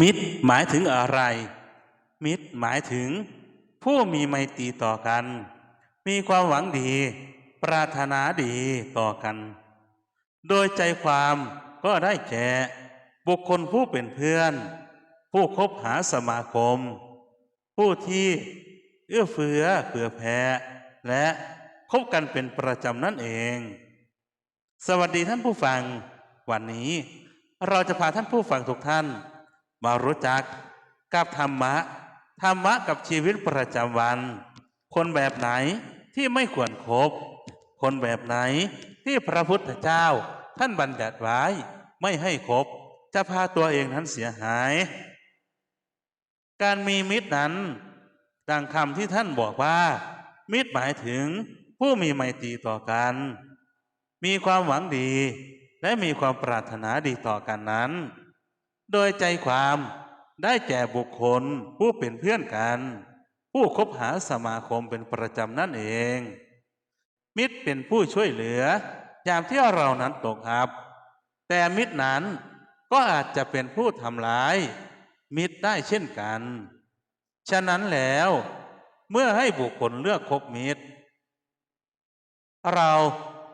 มิตรหมายถึงอะไร มิตรหมายถึง ผู้มีไมตรีต่อกัน มีความหวังดี ปรารถนาดีต่อกัน โดยใจความก็ได้แก่บุคคลผู้เป็นเพื่อน ผู้คบหาสมาคม ผู้ที่เอื้อเฟื้อเผื่อแผ่และคบกันเป็นประจำนั่นเอง สวัสดีท่านผู้ฟัง วันนี้เราจะพาท่านผู้ฟังทุกท่าน มารู้จักกับธรรมะ ธรรมะกับชีวิตประจำวัน คนแบบไหนที่ไม่ควรครบคนแบบไหนที่พระพุทธเจ้า ท่านบัญญัติไว้ไม่ให้ครบจะพาตัวเองนั้นเสียหาย การมีมิตรนั้น ดังคำที่ท่านบอกว่า มิตรหมายถึงผู้มีไมตรีต่อกัน มีความหวังดีและมีความปรารถนาดีต่อกันนั้น โดยใจความได้แก่บุคคลผู้เป็นเพื่อนกัน ผู้คบหาสมาคมเป็นประจำนั่นเอง มิตรเป็นผู้ช่วยเหลือยามที่เรานั้นตกอับ แต่มิตรนั้นก็อาจจะเป็นผู้ทำร้าย มิตรได้เช่นกัน ฉะนั้นแล้วเมื่อให้บุคคลเลือกคบมิตร เรา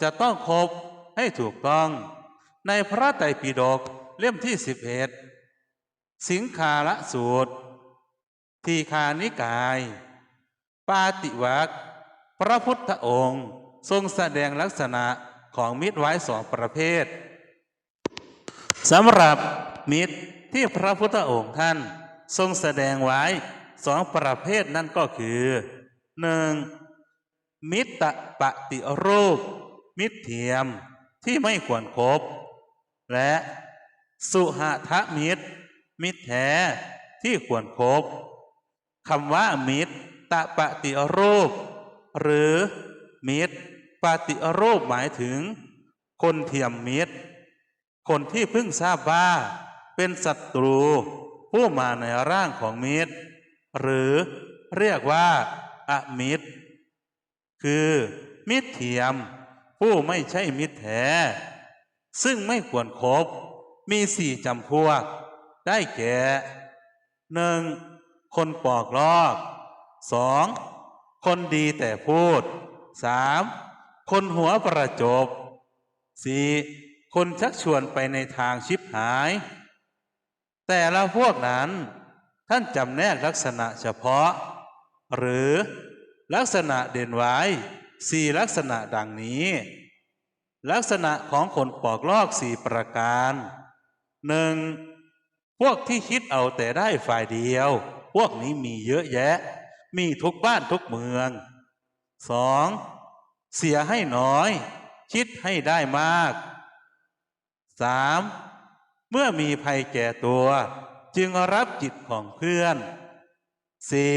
จะต้องคบให้ถูกต้องในพระไตรปิฎกเล่มที่สิบเอ็ด สิงคาละสูตร ทีคานิกาย ปาติวัคพระพุทธองค์ ทรงแสดงลักษณะของมิตรไว้สองประเภทสำหรับมิตรที่พระพุทธองค์ท่านทรงแสดงไว้สองประเภทนั่นก็คือหนึ่งมิตรปฏิรูป มิตรเทียมที่ไม่ควรครบและสุหทะมิตร มิตรแท้ที่ควรครบคำว่ามิตรตะปฏิรูป หรือมิตรปฏิรูปหมายถึง คนเทียมมิตร คนที่เพิ่งทราบว่าเป็นศัตรู ผู้มาในร่างของมิตร หรือเรียกว่าอมิตร คือมิตรเทียม ผู้ไม่ใช่มิตรแท้ ซึ่งไม่ควรครบมีสี่จำพวก ได้แก่หนึ่งคนปอกลอกสองคนดีแต่พูดสามคนหัวประจบสี่คนชักชวนไปในทางชิบหาย แต่ละพวกนั้น ท่านจำแนกลักษณะเฉพาะ หรือลักษณะเด่นไว้สี่ลักษณะดังนี้ ลักษณะของคนปอกลอกสี่ประการหนึ่ง พวกที่คิดเอาแต่ได้ฝ่ายเดียว พวกนี้มีเยอะแยะ มีทุกบ้านทุกเมืองสองเสียให้น้อย คิดให้ได้มากสามเมื่อมีภัยแก่ตัว จึงรับจิตของเพื่อนสี่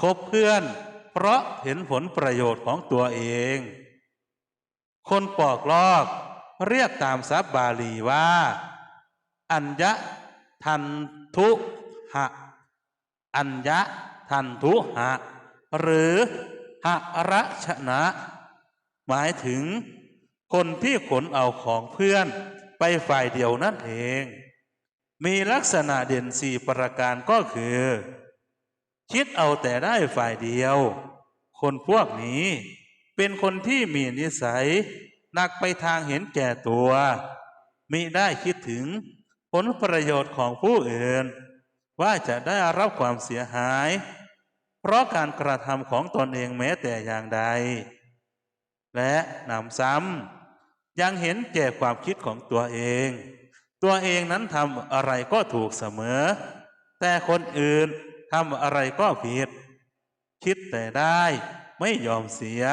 คบเพื่อน เพราะเห็นผลประโยชน์ของตัวเอง คนปอกลอก เรียกตามศัพท์บาลีว่า อัญญะ ทันทุหะ อัญญะทันทุหะ หรือหะระชนะ หมายถึงคนที่ขนเอาของเพื่อนไปฝ่ายเดียวนั่นเอง มีลักษณะเด่นสี่ประการก็คือ คิดเอาแต่ได้ฝ่ายเดียว คนพวกนี้เป็นคนที่มีนิสัยหนักไปทางเห็นแก่ตัวมิได้คิดถึง ผลประโยชน์ของผู้อื่น ว่าจะได้รับความเสียหาย เพราะการกระทำของตนเองแม้แต่อย่างใด และนำซ้ำยังเห็นแก่ความคิดของตัวเอง ตัวเองนั้นทำอะไรก็ถูกเสมอ แต่คนอื่นทำอะไรก็ผิด คิดแต่ได้ไม่ยอมเสีย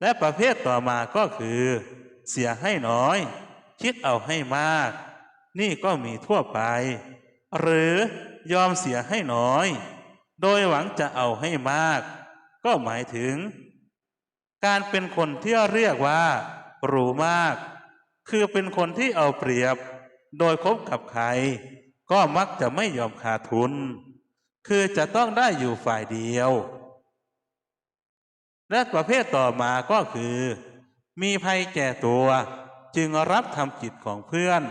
และประเภทต่อมาก็คือ เสียให้น้อย คิดเอาให้มาก นี่ก็มีทั่วไป หรือยอมเสียให้น้อย โดยหวังจะเอาให้มาก ก็หมายถึง การเป็นคนที่เรียกว่ารู้มาก คือเป็นคนที่เอาเปรียบ โดยคบกับใคร ก็มักจะไม่ยอมขาดทุน คือจะต้องได้อยู่ฝ่ายเดียว และประเภทต่อมาก็คือ มีภัยแก่ตัวจึงรับทำกิจของเพื่อน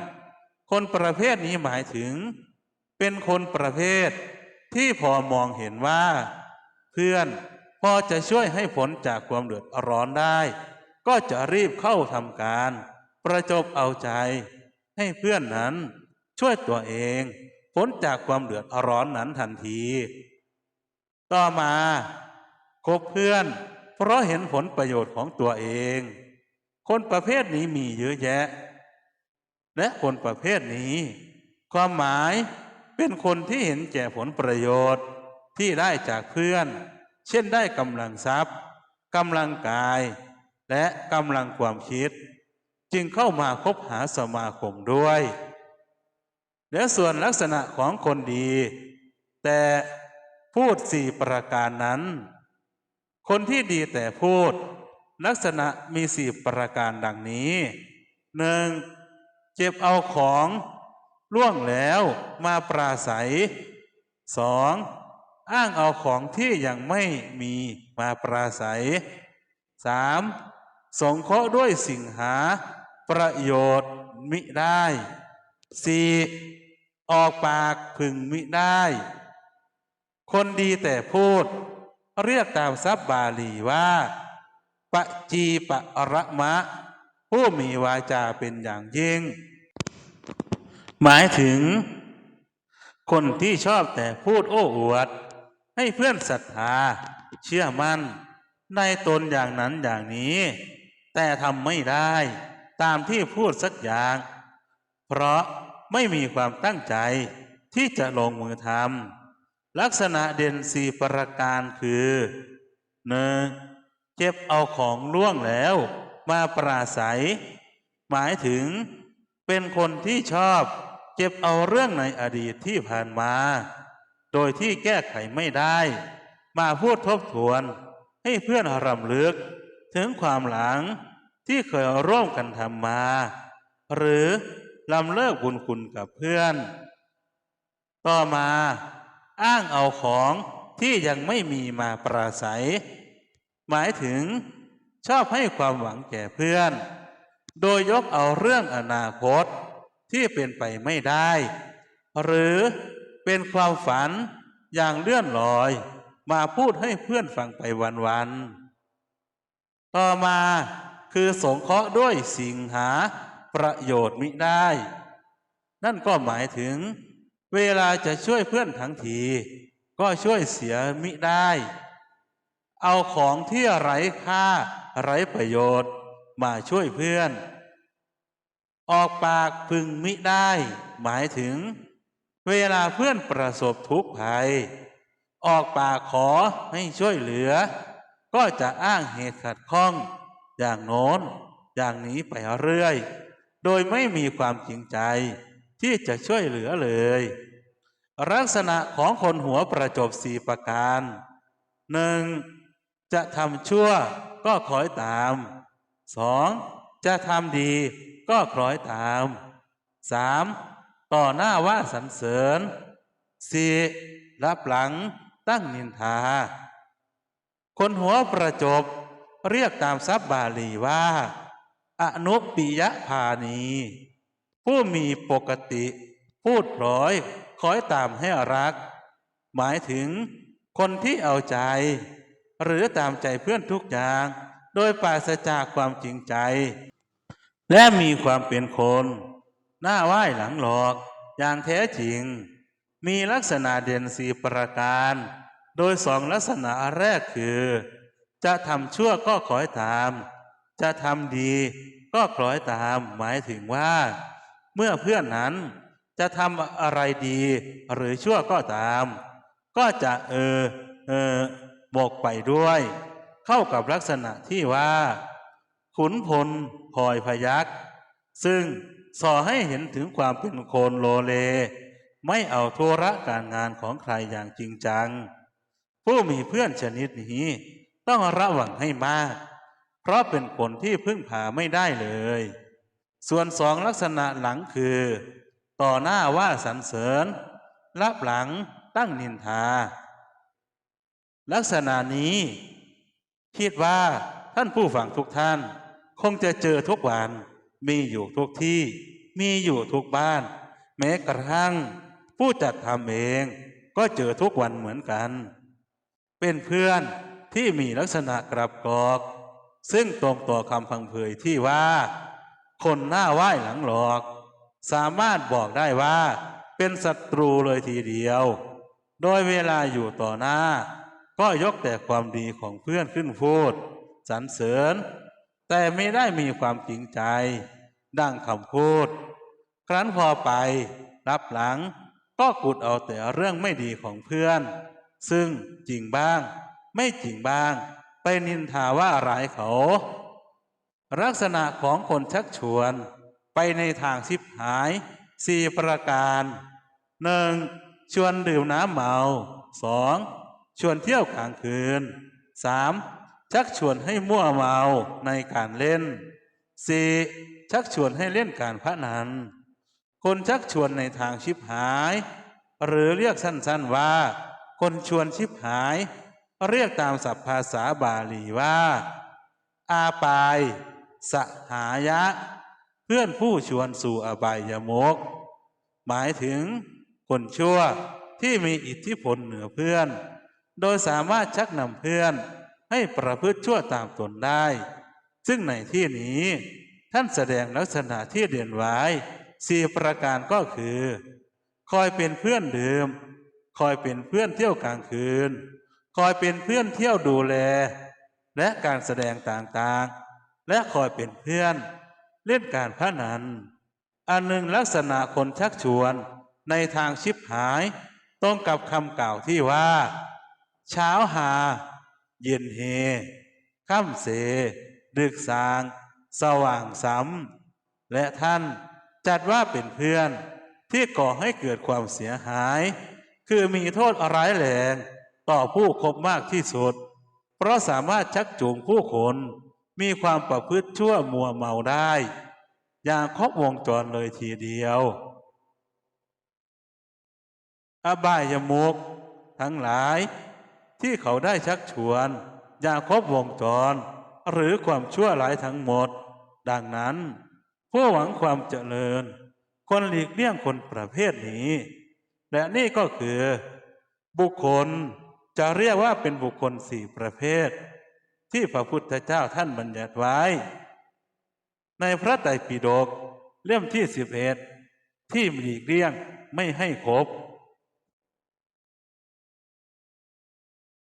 คนประเภทนี้หมายถึง เป็นคนประเภทที่พอมองเห็นว่า เพื่อนพอจะช่วยให้พ้นจากความเดือดร้อนได้ ก็จะรีบเข้าทำการ ประจบเอาใจ ให้เพื่อนนั้นช่วยตัวเองพ้นจากความเดือดร้อนนั้นทันที ต่อมาคบเพื่อน เพราะเห็นผลประโยชน์ของตัวเอง คนประเภทนี้มีเยอะแยะ และคนประเภทนี้ ความหมายเป็นคนที่เห็นแก่ผลประโยชน์ที่ได้จากเพื่อน เช่นได้กำลังทรัพย์กำลังกาย และกำลังความคิด จึงเข้ามาคบหาสมาคมด้วย และส่วนลักษณะของคนดี แต่พูดสี่ประการนั้น คนที่ดีแต่พูด ลักษณะมีสี่ประการดังนี้หนึ่ง เจ็บเอาของล่วงแล้วมาปราศัยสองอ้างเอาของที่ยังไม่มีมาปราศัยสามสงเคราะห์ด้วยสิ่งหาประโยชน์มิได้สี่ออกปากพึงมิได้ คนดีแต่พูด เรียกตามซับบาลีว่าปะจีปะระมะ ผู้มีวาจาเป็นอย่างยิ่ง หมายถึง คนที่ชอบแต่พูดโอ้อวด ให้เพื่อนศรัทธา เชื่อมั่นในตนอย่างนั้นอย่างนี้ แต่ทำไม่ได้ตามที่พูดสักอย่าง เพราะไม่มีความตั้งใจที่จะลงมือทำลักษณะเด่นสี่ประการคือหนึ่งเก็บเอาของล่วงแล้ว มาปราศัย หมายถึงเป็นคนที่ชอบเก็บเอาเรื่องในอดีตที่ผ่านมา โดยที่แก้ไขไม่ได้ มาพูดทบทวนให้เพื่อนรำลึก ถึงความหลังที่เคยร่วมกันทำมา หรือลำเลิกบุญคุณกับเพื่อน ต่อมาอ้างเอาของที่ยังไม่มีมาปราศัย หมายถึง ชอบให้ความหวังแก่เพื่อน โดยยกเอาเรื่องอนาคตที่เป็นไปไม่ได้ หรือเป็นความฝันอย่างเลื่อนลอย มาพูดให้เพื่อนฟังไปวันๆ ต่อมาคือสงเคราะห์ด้วยสิ่งหาประโยชน์มิได้ นั่นก็หมายถึง เวลาจะช่วยเพื่อนทั้งที ก็ช่วยเสียมิได้ เอาของที่ไร้ค่า ไร้ประโยชน์ มาช่วยเพื่อน ออกปากพึงมิได้ หมายถึง เวลาเพื่อนประสบทุกข์ภัย ออกปากขอให้ช่วยเหลือ ก็จะอ้างเหตุขัดข้อง อย่างโน้น อย่างนี้ไปเรื่อย โดยไม่มีความจริงใจ ที่จะช่วยเหลือเลยลักษณะของคนหัวประจบสี่ประการหนึ่งจะทำชั่ว ก็คล้อยตามสองจะทำดีก็คล้อยตามสามต่อหน้าว่าสรรเสริญสี่รับหลังตั้งนินทา คนหัวประจบเรียกตามซับบาลีว่า อนุปิยภานีผู้มีปกติ พูดพลอยคอยตามให้รัก หมายถึงคนที่เอาใจ หรือตามใจเพื่อนทุกอย่าง โดยปราศจากความจริงใจ และมีความเป็นคน หน้าไหว้หลังหลอก อย่างแท้จริง มีลักษณะเด่นสีประการ โดยสองลักษณะแรกคือ จะทำชั่วก็ขอยตาม จะทำดีก็คล้อยตามหมายถึงว่า เมื่อเพื่อนนั้นจะทำอะไรดีหรือชั่วก็ตาม ก็จะเออเออ บอกไปด้วย เข้ากับลักษณะที่ว่า ขุนพลพอยพยัก ซึ่งสอให้เห็นถึงความเป็นโคนโลเล ไม่เอาธุระการงานของใครอย่างจริงจัง ผู้มีเพื่อนชนิดนี้ ต้องระวังให้มาก เพราะเป็นคนที่พึ่งพาไม่ได้เลย ส่วนสองลักษณะหลังคือ ต่อหน้าว่าสรรเสริญรับหลังตั้งนินทา ลักษณะนี้คิดว่าท่านผู้ฟังทุกท่าน คงจะเจอทุกวัน มีอยู่ทุกที่ มีอยู่ทุกบ้าน แม้กระทั่ง ผู้จัดทำเองก็เจอทุกวันเหมือนกัน เป็นเพื่อนที่มีลักษณะกลับกอก ซึ่งตรงต่อคำพังเพยที่ว่า คนหน้าไหว้หลังหลอก สามารถบอกได้ว่า เป็นศัตรูเลยทีเดียว โดยเวลาอยู่ต่อหน้า ก็ยกแต่ความดีของเพื่อนขึ้นพูดสรรเสริญ แต่ไม่ได้มีความจริงใจ ดังคำพูด ครั้นพอไป รับหลัง ก็กุดเอาแต่เรื่องไม่ดีของเพื่อน ซึ่งจริงบ้าง ไม่จริงบ้าง ไปนินทาว่าร้ายเขา ลักษณะของคนชักชวนไปในทางชิบหายสี่ประการหนึ่งชวนดื่มน้ำเมาสอง ชวนเที่ยวกลางคืนสามชักชวนให้มั่วเมาในการเล่นสี่ชักชวนให้เล่นการพนัน คนชักชวนในทางชิบหาย หรือเรียกสั้นๆว่า คนชวนชิบหาย เรียกตามศัพท์ภาษาบาลีว่า อาปายสหายะ เพื่อนผู้ชวนสู่อบายมก หมายถึงคนชั่วที่มีอิทธิพลเหนือเพื่อน โดยสามารถชักนำเพื่อนให้ประพฤติชั่วตามตนได้ ซึ่งในที่นี้ท่านแสดงลักษณะที่เด่นไว้สี่ประการก็คือ คอยเป็นเพื่อนดื่ม คอยเป็นเพื่อนเที่ยวกลางคืน คอยเป็นเพื่อนเที่ยวดูแล และการแสดงต่างๆ และคอยเป็นเพื่อนเล่นการพนัน อันหนึ่งลักษณะคนชักชวนในทางชิบหาย ตรงกับคำกล่าวที่ว่า เช้าหา เย็นเฮค่ำเส ดึกสาง สว่างซ้ำและท่านจัดว่าเป็นเพื่อนที่ก่อให้เกิดความเสียหาย คือมีโทษร้ายแรงต่อผู้คบมากที่สุด เพราะสามารถชักจูงผู้คนมีความประพฤติชั่วมัวเมาได้ อย่างครบวงจรเลยทีเดียว อบายมุกทั้งหลาย ที่เขาได้ชักชวน อย่าครบวงจร หรือความชั่วร้ายทั้งหมด ดังนั้น ผู้หวังความเจริญควรหลีกเลี่ยงคนประเภทนี้ และนี่ก็คือ บุคคลจะเรียกว่าเป็นบุคคลสี่ประเภท ที่พระพุทธเจ้าท่านบัญญัติไว้ ในพระไตรปิฎกเล่มที่สิบเอ็ดที่หลีกเลี่ยงไม่ให้ครบ